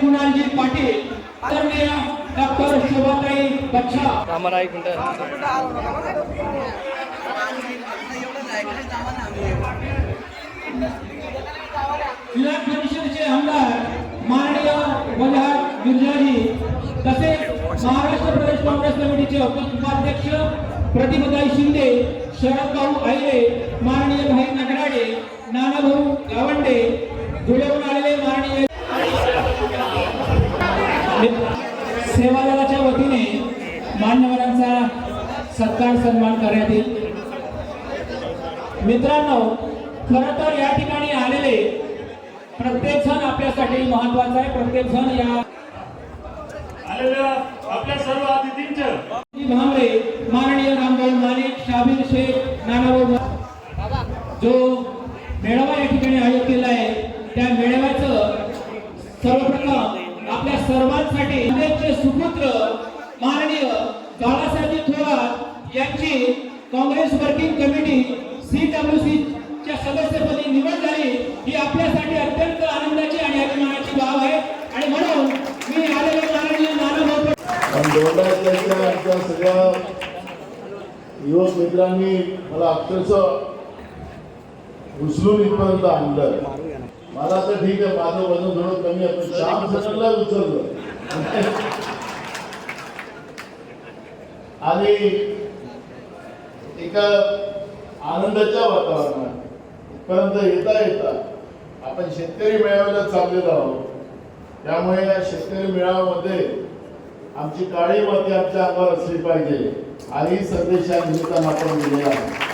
कुणालजी पाटील आदरणीय डॉक्टर शोभाताई बच्छा. आम्हाला एक मिनिट. विधान परिषदेचे आमदार माननीय गिरजाजी तसेच महाराष्ट्र प्रदेश काँग्रेस कमिटीचे उपाध्यक्ष प्रतिभाताई शिंदे शरद भाऊ आयरे माननीय भाई नगराडे नानाभाऊ गावंडे धुळेहून आलेले माननीय सेवा दलाच्या वतीने मान्यवरांचा सत्कार सन्मान करण्यात येईल. मित्रांनो खर तर या ठिकाणी आलेले प्रत्येक जण आपल्यासाठी महत्त्वाचा आहे. प्रत्येक जण या आलेल्या आपल्या सर्व अतिथींचं भांगरे माननीय रामभाऊ माने शाबीर शेख नानाभाऊ जो मेळावा या ठिकाणी आयोजित केला आहे त्या मेळाव्याचं सर्वप्रथम आपल्या सर्वांसाठी काँग्रेसचे सुपुत्र माननीय बाळासाहेब थोरात यांची Congress working committee C W C च्या सदस्यपदी निवड झाली. ही आपल्यासाठी अत्यंत आनंदाची आणि अभिमानाची बाब आहे. आणि म्हणून मी आलेले माननीय नाना आमच्या सगळ्या युवक मित्रांनी मला अक्षरशः उचलून इथपर्यंत आणलं. मला तर ठीक आहे माझं वजन थोडं कमी आहे पण श्याम सगळ्यांना उचललं. आणि एका आनंदाच्या वातावरणात परंतु येता येता आपण शेतकरी मेळाव्याला चाललेलो आहोत. त्यामुळे या शेतकरी मेळाव्यामध्ये आमची काळी माती आमच्या अंगावर असली पाहिजे. आणि संदेश या निमित्तानं आपण दिलेला आहे.